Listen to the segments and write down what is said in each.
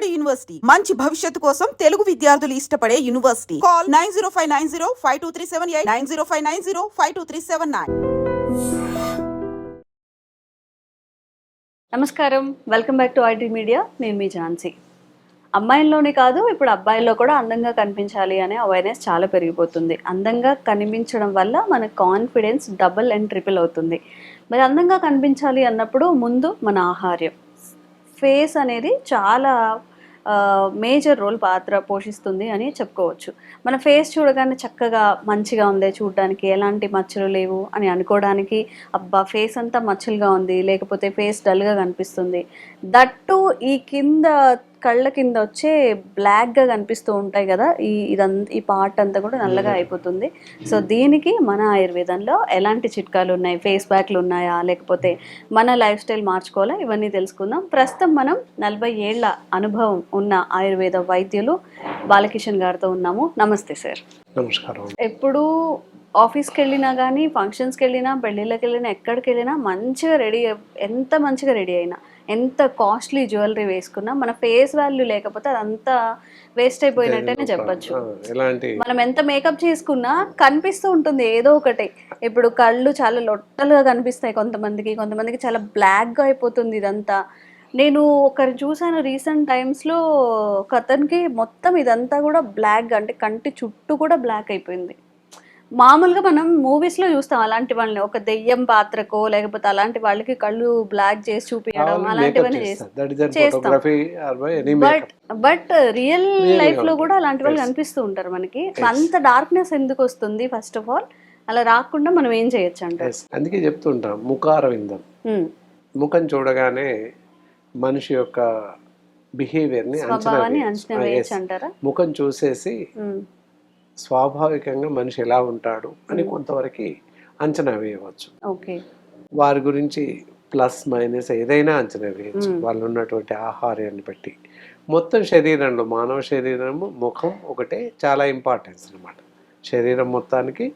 Kakinada university. మంచి భవిష్యత్తు కోసం తెలుగు విద్యార్థులు ఇష్టపడే university. Call nine zero five nine zero five two three seven eight nine zero five nine zero five two three seven nine. నమస్కారం. Welcome back to IT media. నేను మీ ఝాన్సీ. అమ్మాయిల్లోనే కాదు ఇప్పుడు అబ్బాయిల్లో కూడా అందంగా కనిపించాలి అనే అవేర్నెస్ చాలా పెరిగిపోతుంది. అందంగా కనిపించడం వల్ల మన కాన్ఫిడెన్స్ డబుల్ అండ్ ట్రిపుల్ అవుతుంది. మరి అందంగా కనిపించాలి అన్నప్పుడు ముందు మన ఆహార్యం. ఫేస్ అనేది చాలా మేజర్ రోల్ పాత్ర పోషిస్తుంది అని చెప్పుకోవచ్చు. మన ఫేస్ చూడగానే చక్కగా మంచిగా ఉంది చూడడానికి ఎలాంటి మచ్చలు లేవు అని అనుకోవడానికి అబ్బా ఫేస్ అంతా మచ్చలుగా ఉంది లేకపోతే ఫేస్ డల్గా కనిపిస్తుంది. దట్టు ఈ కింద కళ్ళ కింద వచ్చే బ్లాక్గా కనిపిస్తూ ఉంటాయి కదా ఈ ఇదంతా ఈ పార్ట్ అంతా కూడా నల్లగా అయిపోతుంది. సో దీనికి మన ఆయుర్వేదంలో ఎలాంటి చిట్కాలు ఉన్నాయి? ఫేస్ ప్యాక్లు ఉన్నాయా? లేకపోతే మన లైఫ్ స్టైల్ మార్చుకోవాలా? ఇవన్నీ తెలుసుకుందాం. ప్రస్తుతం మనం నలభై ఏళ్ళ అనుభవం ఉన్న ఆయుర్వేద వైద్యులు బాలకిషన్ గారితో ఉన్నాము. నమస్తే సార్. నమస్కారం. ఎప్పుడు ఆఫీస్కి వెళ్ళినా కానీ ఫంక్షన్స్కి వెళ్ళినా పెళ్ళిళ్ళకి వెళ్ళినా ఎక్కడికి వెళ్ళినా మంచిగా రెడీ ఎంత మంచిగా రెడీ అయినా ఎంత కాస్ట్లీ జ్యువెలరీ వేసుకున్నా మన ఫేస్ వాల్యూ లేకపోతే అదంతా వేస్ట్ అయిపోయినట్టేనే చెప్పొచ్చు. మనం ఎంత మేకప్ చేసుకున్నా కనిపిస్తూ ఉంటుంది ఏదో ఒకటి. ఇప్పుడు కళ్ళు చాలా లొట్టలుగా కనిపిస్తాయి కొంతమందికి కొంతమందికి చాలా బ్లాక్గా అయిపోతుంది ఇదంతా. నేను ఒకరు చూసాను రీసెంట్ టైమ్స్లో ఒక అతనికి మొత్తం ఇదంతా కూడా బ్లాక్ అంటే కంటి చుట్టూ కూడా బ్లాక్ అయిపోయింది. మామూలుగా మనం మూవీస్లో చూస్తాం అలాంటి వాళ్ళని. ఒక దెయ్యం పాత్రకో లేకపోతే అలాంటి వాళ్ళకి కళ్ళు బ్లాక్ చేసి చూపించడం అలాంటివన్నీ చేస్తాం. బట్ బట్ రియల్ Really లైఫ్లో గా కూడా అలాంటి వాళ్ళు. కనిపిస్తూ ఉంటారు మనకి. అంత డార్క్నెస్ ఎందుకు వస్తుంది? ఫస్ట్ ఆఫ్ ఆల్ అలా రాకుండా మనం ఏం చేయొచ్చు అంటారు? అందుకే చెప్తుంటాం ముఖార విందం ఉమ్, ముఖం చూడగానే మనిషి యొక్క బిహేవియర్ని అంచనా. అంటారా? ముఖం చూసేసి ఉమ్, స్వాభావికంగా మనిషి ఎలా ఉంటాడు అని కొంతవరకు అంచనా వేయవచ్చు. ఓకే. వారి గురించి ప్లస్ మైనస్ ఏదైనా అంచనా వేయచ్చు. వాళ్ళు ఉన్నటువంటి ఆహార్యాన్ని బట్టి. మొత్తం శరీరంలో మానవ శరీరము ముఖం ఒకటే చాలా ఇంపార్టెన్స్ అన్నమాట. శరీరం మొత్తానికి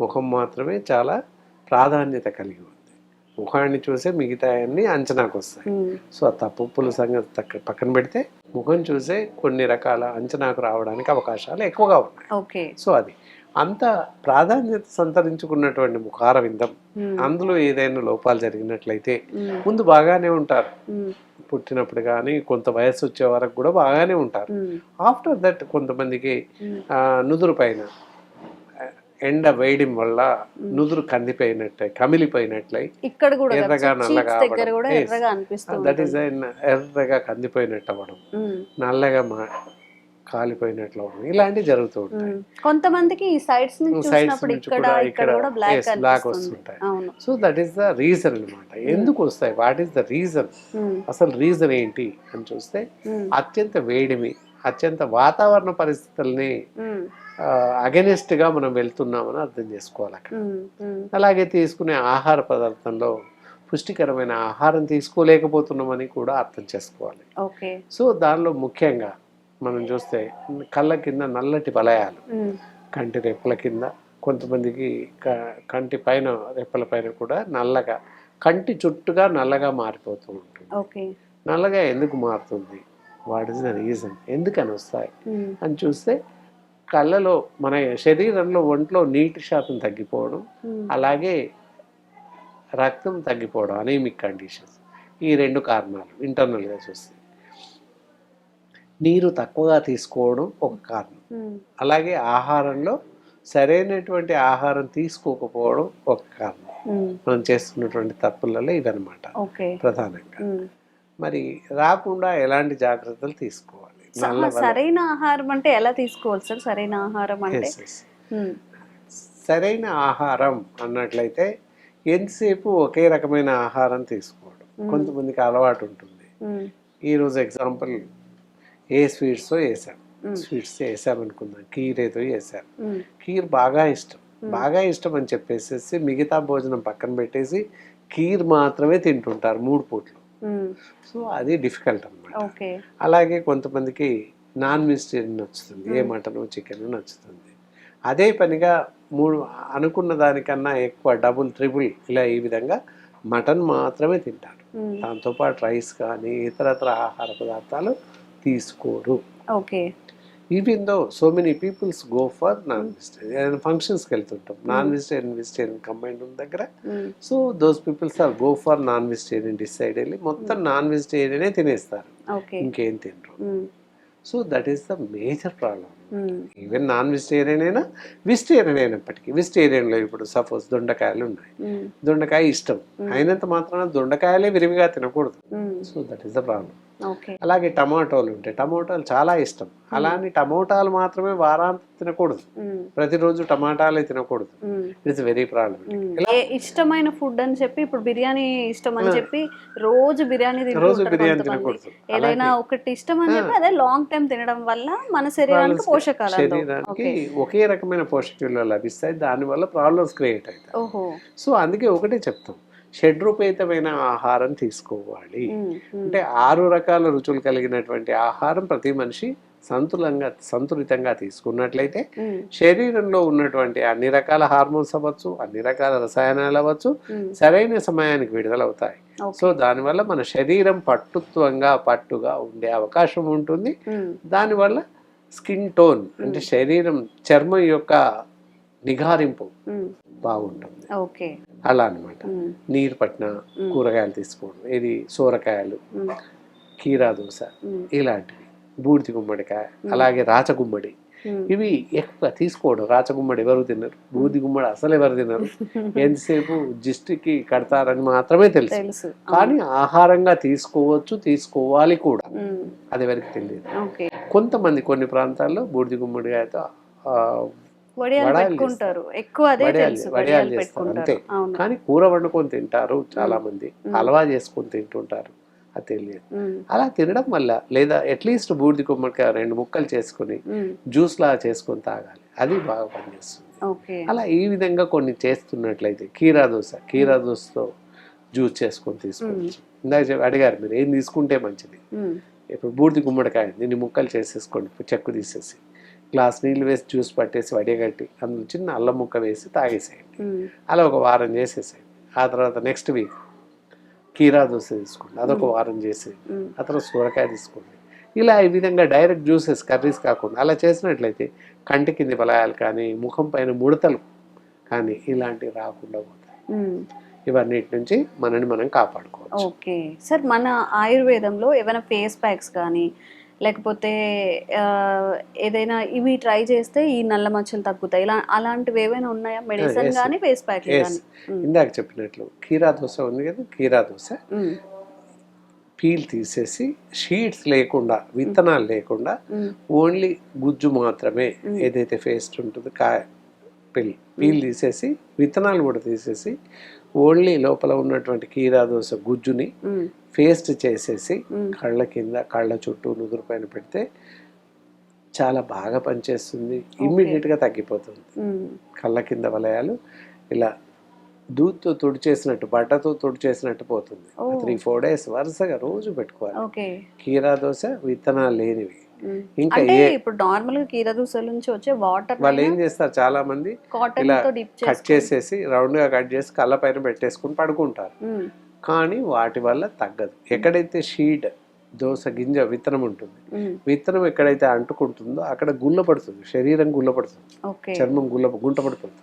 ముఖం మాత్రమే చాలా ప్రాధాన్యత కలిగి ఉంది. ముఖాన్ని చూసే మిగతా అన్ని అంచనాకు వస్తాయి సో ఆ తప్పుల సంగతి పక్కన పెడితే ముఖం చూసే కొన్ని రకాల అంచనాకు రావడానికి అవకాశాలు ఎక్కువగా ఉన్నాయి. ఓకే. సో అది. అంత ప్రాధాన్యత సంతరించుకున్నటువంటి ముఖార విందం అందులో ఏదైనా లోపాలు జరిగినట్లయితే ముందు బాగానే ఉంటారు. పుట్టినప్పుడు కానీ కొంత వయసు వచ్చే వరకు కూడా బాగానే ఉంటారు. ఆఫ్టర్ దట్ కొంతమందికి నుదురు పైన ఎండ వేయడం వల్ల నుదురు కందిపోయినట్లయి కమిలిపోయినట్లయి ఇక్కడ కూడా ఎర్రగా నల్లగా దట్ ఈస్ ఎర్రగా కందిపోయినట్టు అవ్వడం. నల్లగా మా కాలిపోయినట్లు అవ్వడం. ఇలాంటివి జరుగుతూ ఉంటాయి. కొంతమందికి ఈ సైడ్స్ నుంచి ఇక్కడ కూడా ఇక్కడ ఇక్కడ కూడా బ్లాక్ వస్తుంటాయి. So that is the reason అనమాట ఎందుకు వస్తాయి? వాట్ ఈస్ ద రీజన్ అసలు రీజన్ ఏంటి అని చూస్తే అత్యంత వేడిమి అత్యంత వాతావరణ పరిస్థితుల్ని ఉమ్, అగెనిస్ట్గా మనం వెళ్తున్నామని అర్థం చేసుకోవాలి అక్కడ. అలాగే తీసుకునే ఆహార పదార్థంలో పుష్టికరమైన ఆహారం తీసుకోలేకపోతున్నామని కూడా అర్థం చేసుకోవాలి. ఓకే. సో దానిలో ముఖ్యంగా మనం చూస్తే కళ్ళ కింద నల్లటి వలయాలు కంటి రెప్పల కింద కొంతమందికి కంటి పైన రెప్పల పైన కూడా నల్లగా కంటి చుట్టుగా నల్లగా మారిపోతూ ఉంటుంది. ఓకే. నల్లగా ఎందుకు మారుతుంది? What is the reason? ఎందుకని వస్తాయి? అని చూస్తే కళ్ళలో మన శరీరంలో ఒంట్లో నీటి శాతం తగ్గిపోవడం ఉమ్, అలాగే రక్తం తగ్గిపోవడం అనేమిక్ కండిషన్స్ ఈ రెండు కారణాలు ఇంటర్నల్గా చూస్తే. నీరు తక్కువగా తీసుకోవడం ఒక కారణం. ఉమ్, అలాగే ఆహారంలో సరైనటువంటి ఆహారం తీసుకోకపోవడం ఒక కారణం. ఉమ్, మనం చేస్తున్నటువంటి తప్పులలో ఇవన్నమాట ఓకే ప్రధానంగా. మరి రాకుండా ఎలాంటి జాగ్రత్తలు తీసుకోవాలి? సరైన ఆహారం అంటే ఎలా తీసుకోవాలి సార్? సరైన ఆహారం అంటే? సరైన ఆహారం అన్నట్లయితే ఎంతసేపు ఒకే రకమైన ఆహారం తీసుకోవడం. కొంతమందికి అలవాటు ఉంటుంది. ఈరోజు ఎగ్జాంపుల్ ఏ స్వీట్స్ వేసాం. స్వీట్స్ వేసామనుకుందాం కీర్ ఏదో వేసాం. కీర్ బాగా ఇష్టం. బాగా ఇష్టం అని చెప్పేసేసి మిగతా భోజనం పక్కన పెట్టేసి కీర్ మాత్రమే తింటుంటారు మూడు పూట్లు. సో అది డిఫికల్ట్ అన్నమాట. ఓకే. అలాగే కొంతమందికి నాన్ వెజిటేరియన్ నచ్చుతుంది. ఏ మటన్ చికెన్ నచ్చుతుంది. అదే పనిగా మూడు అనుకున్న దానికన్నా ఎక్కువ డబుల్ ట్రిపుల్ ఇలా ఈ విధంగా మటన్ మాత్రమే తింటారు. ఉమ్, దాంతోపాటు రైస్ కానీ ఇతరత్ర ఆహార పదార్థాలు తీసుకోరు. Okay. Even though so many peoples go for non vegetarian ఫంక్షన్స్కి వెళ్తుంటాం. నాన్ వెజిటేరియన్ వెజిటేరియన్ కంబైండ్ ఉన్న దగ్గర. So those peoples are go for non vegetarian decide వెళ్ళి మొత్తం నాన్ వెజిటేరియనే తినేస్తారు. ఇంకేం తినరు. So that is the major problem. Even non vegetarian అయినా వెజిటేరియన్ అయినప్పటికీ వెజిటేరియన్లో ఇప్పుడు సపోజ్ దొండకాయలు ఉన్నాయి. మ్మ్. దొండకాయ ఇష్టం. అయినంత మాత్రాన దొండకాయలే విరివిగా తినకూడదు. So that is the problem అలాగే టమాటోలు ఉంటాయి టమాటాలు చాలా ఇష్టం. అలానే టమోటాలు మాత్రమే వారాంతం తినకూడదు. ప్రతిరోజు టమాటాలే తినకూడదు. It's very problem hmm. ఏ ఇష్టమైన ఫుడ్ అని చెప్పి ఇప్పుడు బిర్యానీ ఇష్టం అని చెప్పి రోజు బిర్యానీ రోజు బిర్యానీ. తినకూడదు. ఏదైనా ఒకటి ఇష్టం అని చెప్పి అదే లాంగ్ టైం తినడం వల్ల మన శరీరానికి పోషకాలు. శరీరానికి ఒకే రకమైన పోషకాలు లభిస్తాయి. దానివల్ల ప్రాబ్లమ్స్ క్రియేట్ అవుతాయి. సో అందుకే ఒకటే చెప్తాం. షడ్రూపేతమైన ఆహారం తీసుకోవాలి. అంటే ఆరు రకాల రుచులు కలిగినటువంటి ఆహారం ప్రతి మనిషి సంతులంగా సంతులితంగా తీసుకున్నట్లయితే. శరీరంలో ఉన్నటువంటి అన్ని రకాల హార్మోన్స్ అవ్వచ్చు అన్ని రకాల రసాయనాలు అవ్వచ్చు. సరైన సమయానికి విడుదలవుతాయి. సో దానివల్ల మన శరీరం పట్టుత్వంగా పట్టుగా ఉండే అవకాశం ఉంటుంది. దానివల్ల స్కిన్ టోన్ అంటే శరీరం చర్మం యొక్క నిగారింపు మ్మ్. బాగుంటుంది. ఓకే. అలా అన్నమాట. మ్మ్. నీరు పట్టిన కూరగాయలు తీసుకోవడం ఇది సోరకాయలు. కీరా మ్మ్. ఇలాంటివి. బూడిది గుమ్మడికాయ అలాగే రాచగుమ్మడి మ్మ్. ఇవి ఎక్కువ తీసుకోవడం. రాచగుమ్మడి ఎవరు తినరు బూది గుమ్మడి అసలు ఎవరు తినరు ఎంతసేపు జిస్టికి కడతారని మాత్రమే తెలుసు. కానీ ఆహారంగా తీసుకోవచ్చు తీసుకోవాలి కూడా. అది ఎవరికి తెలియదు. కొంతమంది కొన్ని ప్రాంతాల్లో బూడిది గుమ్మడికాయతో వడియాలు పెట్టుకుంటారు. ఎక్కువ అదే వడియాలు తెలుసు వడియాలు వడియాలు చేస్తారు అంతే కానీ కూర వండుకొని తింటారు చాలా మంది. హల్వా చేసుకొని తింటుంటారు. అది తెలియదు. అలా తినడం వల్ల లేదా అట్లీస్ట్ బూడిది గుమ్మడికాయ రెండు ముక్కలు చేసుకొని. జ్యూస్ లాగా చేసుకొని తాగాలి. అది బాగా పనిచేస్తుంది. అలా ఈ విధంగా కొన్ని చేస్తున్నట్లయితే కీరా దోశ కీరా దోశతో జ్యూస్ చేసుకొని తీసుకోవచ్చు. ఇందాక అడిగారు మీరు ఏం తీసుకుంటే మంచిది. ఇప్పుడు బూడిది గుమ్మడికాయ దీన్ని ముక్కలు చేసేసుకోండి చెక్కు తీసేసి. గ్లాస్ నీళ్ళు వేసి జ్యూస్ పట్టేసి వడిగట్టి అందులో చిన్న అల్లం ముక్క వేసి తాగేసేయండి. అలా ఒక వారం చేసేసేయండి. ఆ తర్వాత నెక్స్ట్ వీక్ కీరా దోశ తీసుకోండి అదొక వారం మ్మ్. ఆ తర్వాత సూరకాయ తీసుకోండి. ఇలా ఈ విధంగా డైరెక్ట్ జ్యూసెస్ కర్రీస్ కాకుండా అలా చేసినట్లయితే కంటి కింది బలాయాలు కానీ ముఖం పైన ముడతలు కానీ ఇలాంటివి రాకుండా పోతాయి. ఇవన్నిటి నుంచి మనని మనం కాపాడుకోవచ్చు. ఓకే. సార్ మన ఆయుర్వేదంలో ఏమైనా ఫేస్ ప్యాక్స్ కానీ లేకపోతే ఏదైనా ఇవి ట్రై చేస్తే ఈ నల్ల మచ్చలు తగ్గుతాయి. ఇలా అలాంటివి ఏమైనా ఉన్నాయా? మెడిసిన్. కానీ ఫేస్ ప్యాక్ ఇందాక చెప్పినట్లు కీరా దోశ ఉంది కదా కీరా దోశ. పీల్ తీసేసి షీట్స్ లేకుండా విత్తనాలు లేకుండా. ఓన్లీ గుజ్జు మాత్రమే ఏదైతే పేస్ట్ ఉంటుందో కాయ పిల్ పీల్ తీసేసి విత్తనాలు కూడా తీసేసి ఓన్లీ లోపల ఉన్నటువంటి కీరా దోశ గుజ్జుని. పేస్ట్ చేసేసి. కళ్ళ కింద కళ్ళ చుట్టూ నుదురు పైన పెడితే చాలా బాగా పనిచేస్తుంది ఇమ్మీడియట్గా తగ్గిపోతుంది. కళ్ళ కింద వలయాలు ఇలా దూత్తో తుడిచేసినట్టు బట్టతో తుడిచేసినట్టు పోతుంది ఓ. త్రీ ఫోర్ డేస్ వరుసగా రోజు పెట్టుకోవాలి కీరా దోశ విత్తనాలు లేనివి. ఇంకా ఇప్పుడు నార్మల్గా కీర దూసల నుంచి వచ్చే వాటర్ వాళ్ళు ఏం చేస్తారు? చాలా మంది ఇలా కట్ చేసేసి రౌండ్గా కట్ చేసి కళ్ళ పైన పెట్టేసుకుని పడుకుంటారు. కానీ వాటి వల్ల తగ్గదు. ఎక్కడైతే షీడ్ దోస గింజ విత్తనం ఉంటుంది. విత్తనం ఎక్కడైతే అంటుకుంటుందో అక్కడ గుల్ల పడుతుంది. శరీరం గుల్ల పడుతుంది. చర్మం గుల్ల గుంట పడుతుంది.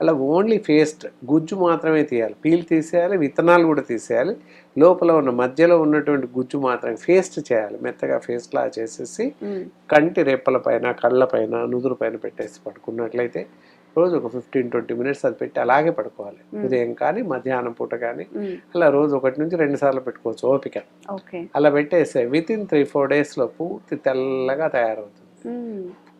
అలా ఓన్లీ పేస్ట్ గుజ్జు మాత్రమే తీయాలి. పీల్ తీసేయాలి విత్తనాలు కూడా తీసేయాలి. లోపల ఉన్న మధ్యలో ఉన్నటువంటి గుజ్జు మాత్రమే పేస్ట్ చేయాలి. మెత్తగా పేస్ట్ లా చేసేసి. కంటి రెప్పల పైన కళ్ళ పైన నుదురు పైన పెట్టేసి పడుకున్నట్లయితే రోజు ఒక ఫిఫ్టీన్ ట్వంటీ మినిట్స్ అది పెట్టి అలాగే పడుకోవాలి. ఉదయం కానీ మధ్యాహ్నం పూట కానీ. అలా రోజు ఒకటి నుంచి రెండు సార్లు పెట్టుకోవచ్చు ఓపిక. అలా పెట్టేస్తే విత్ ఇన్ త్రీ ఫోర్ డేస్లో పూర్తి తెల్లగా తయారవుతుంది.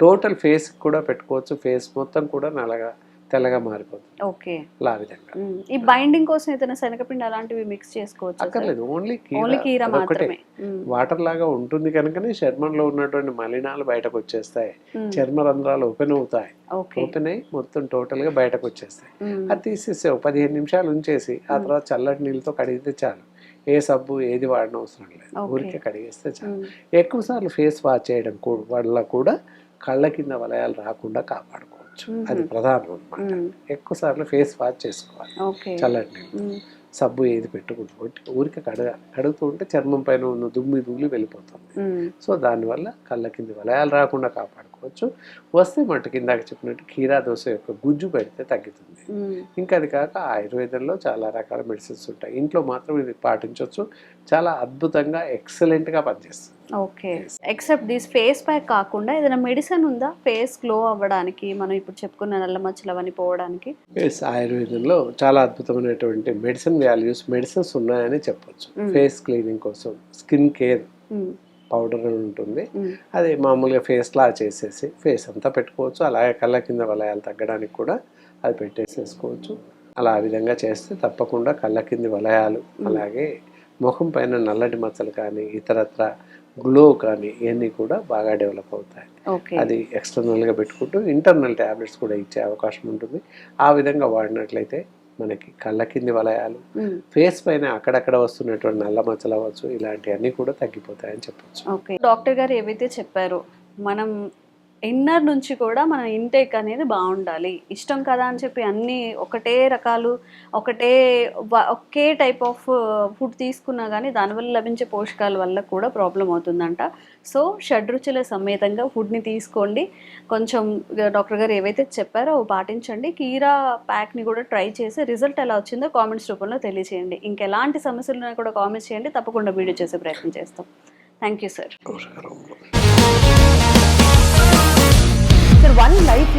టోటల్ ఫేస్ కూడా పెట్టుకోవచ్చు. ఫేస్ మొత్తం కూడా నల్లగా తెల్లగా మారిపోతుంది. ఓకే. అలా ఆ విధంగా. మ్మ్. ఈ బైండింగ్ కోసం ఏదైనా శనగపిండి అలాంటివి మిక్స్ చేసుకోవచ్చు అక్కర్లేదు. ఓన్లీ ఓన్లీ కీర అదొకటే మాత్రమే. మ్మ్. వాటర్ లాగా ఉంటుంది కనుకనే చర్మంలో ఉన్నటువంటి మలినాలు బయటకు వచ్చేస్తాయి. చర్మ రంధ్రాలు ఓపెన్ అవుతాయి. ఓకే. ఓపెన్ అయ్యి మొత్తం టోటల్గా బయటకు వచ్చేస్తాయి. అది తీసేసి ఒక పదిహేను నిమిషాలు ఉంచేసి ఆ తర్వాత చల్లటి నీళ్ళతో కడిగితే చాలు. ఏ సబ్బు ఏది వాడిన అవసరం లేదు. ఊరికే కడిగేస్తే చాలు. ఎక్కువ సార్లు ఫేస్ వాష్ చేయడం వల్ల కూడా కళ్ళ కింద వలయాలు రాకుండా కాపాడుకోవచ్చు మ్మ్. అది ప్రధానం అన్నమాట మ్మ్. ఎక్కువ సార్లు ఫేస్ వాష్ చేసుకోవాలి ఓకే చల్లటి నీళ్ళు. సబ్బు ఏది పెట్టకూడదు ఒట్టి ఊరికి కడగ కడుగుతూ ఉంటే చర్మం పైన ఉన్న దుమ్మి ధూళి వెళ్ళిపోతుంది. సో దానివల్ల కళ్ళ కింది వలయాలు రాకుండా కాపాడుకోవచ్చు వస్తే మట్టుకు ఇందాక చెప్పినట్టు కీరా దోశ యొక్క గుజ్జు పెడితే తగ్గుతుంది. ఇంకా అది కాక ఆయుర్వేదంలో చాలా రకాల మెడిసిన్స్ ఉంటాయి ఇంట్లో మాత్రం ఇది పాటించవచ్చు చాలా అద్భుతంగా ఎక్సలెంట్గా పనిచేస్తుంది okay. Except this face pack కాకుండా ఏదైనా మెడిసిన్ ఉందా? ఫేస్ గ్లో అవ్వడానికి మనం ఇప్పుడు చెప్పుకున్న నల్ల మచ్చలు అవన్నీ పోవడానికి? ఎస్ ఆయుర్వేదంలో చాలా అద్భుతమైనటువంటి మెడిసిన్ వాల్యూస్ మెడిసిన్స్ ఉన్నాయని చెప్పొచ్చు. ఫేస్ క్లీనింగ్ కోసం స్కిన్ కేర్. పౌడర్ ఉంటుంది. అది మామూలుగా ఫేస్ లా చేసేసి ఫేస్ అంతా పెట్టుకోవచ్చు. అలాగే కళ్ళ కింద వలయాలు తగ్గడానికి కూడా అది పెట్టేసేసుకోవచ్చు. అలా ఆ విధంగా చేస్తే తప్పకుండా కళ్ళ కింది వలయాలు అలాగే ముఖం పైన నల్లటి మచ్చలు కానీ ఇతరత్ర గ్లో కానీ ఇవన్నీ కూడా బాగా డెవలప్ అవుతాయి. అది ఎక్స్టర్నల్గా పెట్టుకుంటూ ఇంటర్నల్ ట్యాబ్లెట్స్ కూడా ఇచ్చే అవకాశం ఉంటుంది. ఆ విధంగా వాడినట్లయితే మనకి కళ్ళ కింది వలయాలు. ఫేస్ పైన అక్కడక్కడ వస్తున్నటువంటి నల్ల మచ్చలు అవ్వచ్చు ఇలాంటివన్నీ కూడా తగ్గిపోతాయని చెప్పొచ్చు. డాక్టర్ గారు ఏవైతే చెప్పారో మనం ఇన్నర్ నుంచి కూడా మన ఇంటేక్ అనేది బాగుండాలి. ఇష్టం కదా అని చెప్పి అన్ని ఒకటే రకాలు ఒకటే ఒకే టైప్ ఆఫ్ ఫుడ్ తీసుకున్నా కానీ దానివల్ల లభించే పోషకాల వల్ల కూడా ప్రాబ్లం అవుతుందంట. సో షడ్రుచుల సమేతంగా ఫుడ్ని తీసుకోండి. కొంచెం డాక్టర్ గారు ఏవైతే చెప్పారో పాటించండి. కీరా ప్యాక్ని కూడా ట్రై చేసి రిజల్ట్ ఎలా వచ్చిందో కామెంట్స్ రూపంలో తెలియచేయండి. ఇంకెలాంటి సమస్యలు కూడా కామెంట్స్ చేయండి. తప్పకుండా వీడియో చేసే ప్రయత్నం చేస్తాం. Thank you sir